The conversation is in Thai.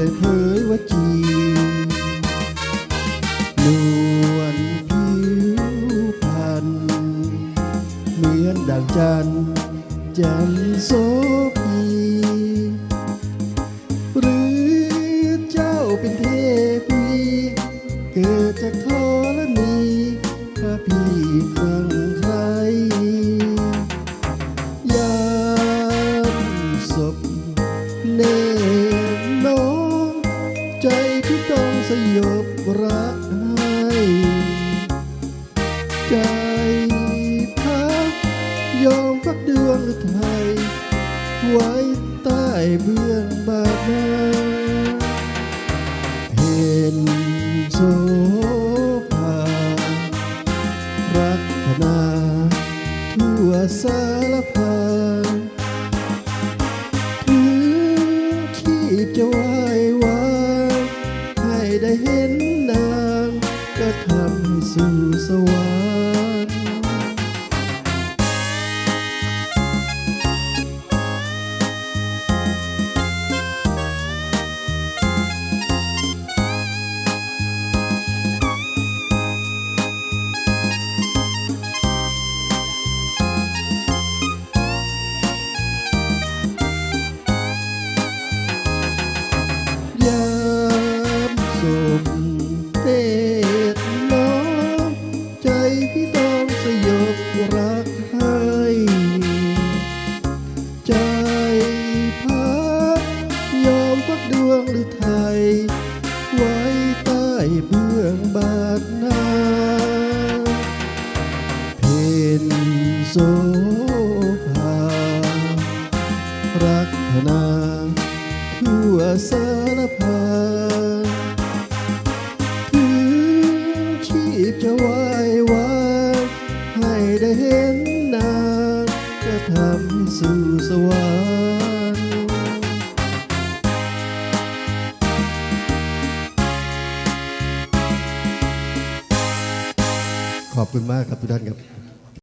ได้เผยว่าจีนวลผิวพรรณเหมือนดังจันจันทร์โส ใจพี่ต้องสยบรักให้ใจพักยอมพักดวงฤทัยไว้ใต้เบื้องบาดนาเห็นโสภารักนาทั่วสารพาน สู่สวรรค์ยา หรือไทย ไว้ใต้เบื้องบาทนาเพนโสภารักนาทั่วสารพานถึงชีพจะไหว้วางให้ได้เห็นนางก็ทำสู่สวรรค์ ขอบคุณมากครับทุกท่านครับ